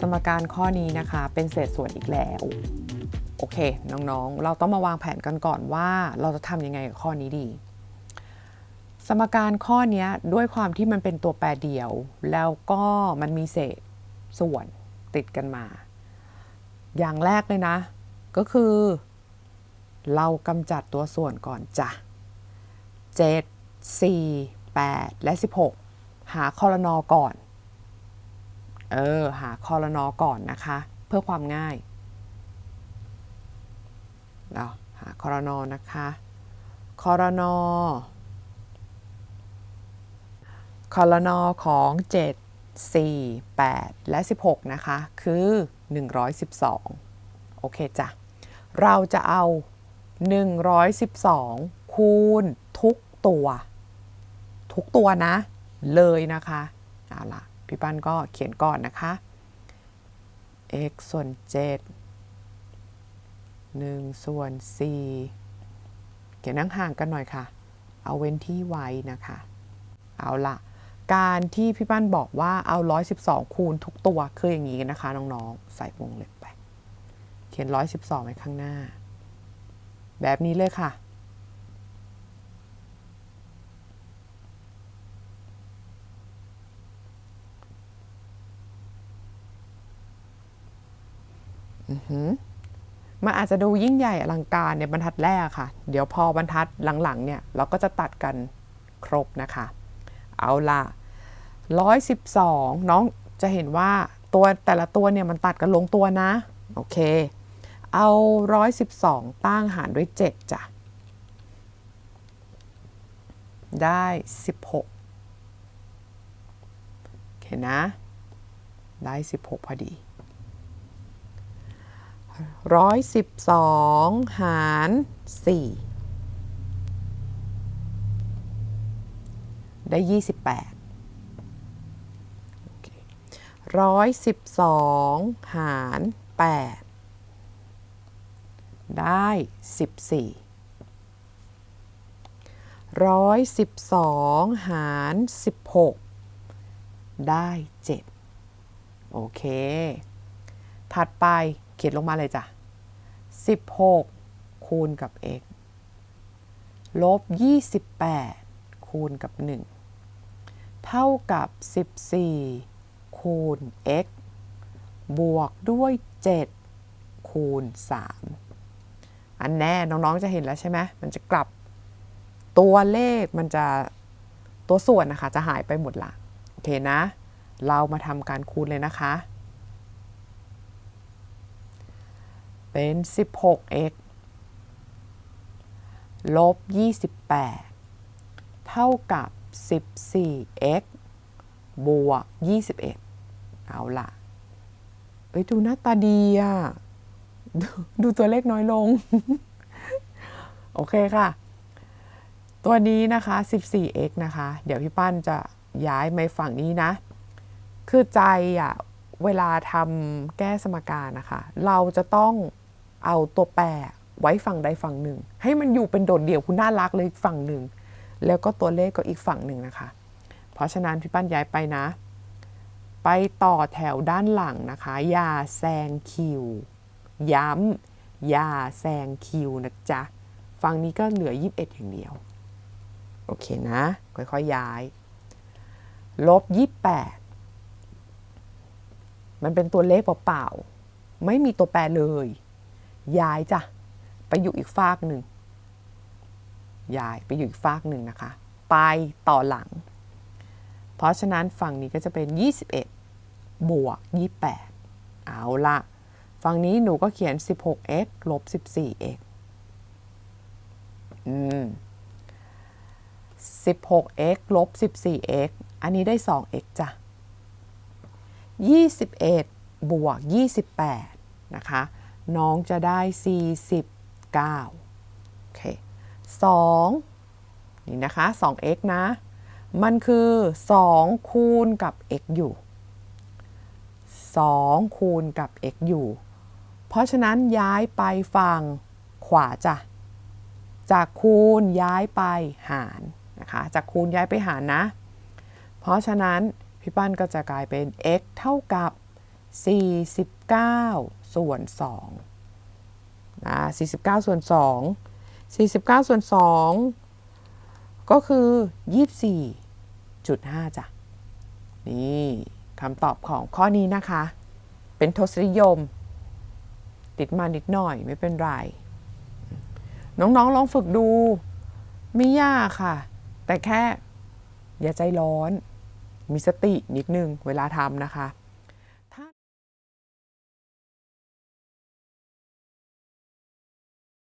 สมการข้อนี้นะคะเป็นเศษส่วนอีกแล้วโอเค น้องๆ เราต้องมาวางแผนกันก่อนว่าเราจะทำยังไงกับข้อนี้ดี สมการข้อนี้ด้วยความที่มันเป็นตัวแปรเดียว แล้วก็มันมีเศษส่วนติดกันมา อย่างแรกเลยนะ ก็คือ เรากำจัดตัวส่วนก่อนจ้ะ7 4 8 และ 16 หาคอรนอก่อน เออ หาคอรนอก่อนนะคะ เพื่อความง่ายเราหาคอรนอนะคะคอรนอคอรนอของ 7 4 8 และ 16 นะคะ คือ 112 โอเคจ้ะ เราจะเอา 112 คูณทุกตัว ทุกตัวนะ เลยนะคะเอาล่ะพี่ปั้นก็เขียนก่อนนะคะ x ส่วน 7 1 ส่วน 4 เขียนนั่งห่างกันหน่อยค่ะ เอาเว้นที่ไว้นะคะ เอาล่ะ การที่พี่ปั้นบอกว่าเอา 112 คูณทุกตัวคืออย่างนี้นะคะ น้องๆ ใส่วงเล็บไป เขียน 112 ไว้ข้างหน้า แบบนี้เลยค่ะ อือหือ มันอาจจะดูยิ่งใหญ่อลังการในบรรทัดแรกค่ะ เดี๋ยวพอบรรทัดหลังๆเนี่ยเราก็จะตัดกันครบนะคะ เอาละ112 น้องจะเห็นว่าตัวแต่ละตัวเนี่ยมันตัดกันลงตัวนะ โอเค เอา 112 ตั้งหารด้วย 7 จ้ะ ได้ 16โอเคนะ ได้ 16 พอดี 112หาร4ได้28โอเค112หาร8ได้14 112หาร16ได้7โอเค ถัดไป ขียนลงมาเลยจ้ะ 16 คูณกับ x ลบ 28 คูณกับ 1 เท่ากับ 14 คูณ x บวกด้วย 7 คูณ 3 อันแน่น้อง ๆ จะเห็นแล้วใช่ไหมมันจะกลับตัวเลขมันจะตัวส่วนนะคะ จะหายไปหมดละโอเคนะ เรามาทำการคูณเลยนะคะ เป็น 16x ลบ 28 เท่ากับ 14x บวก 21 เอาล่ะ เอ้ย ดูหน้าตาดีอะดูดูตัวเลขน้อยลง โอเคค่ะ ตัวนี้นะคะ 14x นะคะ เดี๋ยวพี่ปั้นจะย้ายมาฝั่งนี้นะ คือใจอะ เวลาทำแก้สมการนะคะ เราจะต้อง เอาตัวแปรไว้ฝั่งใดฝั่งหนึ่ง ให้มันอยู่เป็นโดดเดี่ยวคุณน่ารักเลยฝั่งหนึ่ง แล้วก็ตัวเลขก็อีกฝั่งหนึ่งนะคะ เพราะฉะนั้นพี่ปั้นย้ายไปนะ ไปต่อแถวด้านหลังนะคะ อย่าแซงคิว ย้ำอย่าแซงคิวนะจ๊ะฝั่งนี้ก็เหลือ 21 อย่างเดียว โอเคนะ ค่อยๆย้าย ลบ 28 มันเป็นตัวเลขเปล่าๆไม่มีตัวแปรเลย ย้ายจ้ะไปอยู่อีกฟากหนึ่งย้ายไปอยู่อีกฟากหนึ่งนะคะ ไปต่อหลัง เพราะฉะนั้นฝั่งนี้ก็จะเป็น 21 บวก 28 เอาละฝั่งนี้หนูก็เขียน 16x ลบ 14x อืม 16x ลบ 14x อันนี้ได้ 2x จ้ะ 21 บวก 28 นะคะ น้องจะได้ 49 โอเค2นี่นะคะ 2x นะ มันคือ 2 คูณกับ x อยู่ 2 คูณกับ x อยู่ เพราะฉะนั้นย้ายไปฝั่งขวาจ้ะ จากคูณย้ายไปหารนะคะ จากคูณย้ายไปหารนะ เพราะฉะนั้นพี่ปั้นก็จะกลายเป็น x เท่ากับ 49 ส่วน2นะ49 ส่วน 2 49 ส่วน 2 ก็คือ 24.5จ้ะ นี่คำตอบของข้อนี้นะคะ เป็นทศนิยม ติดมานิดหน่อยไม่เป็นไร น้องๆลองฝึกดู ไม่ยากค่ะ แต่แค่อย่าใจร้อน มีสตินิดนึงเวลาทำนะคะ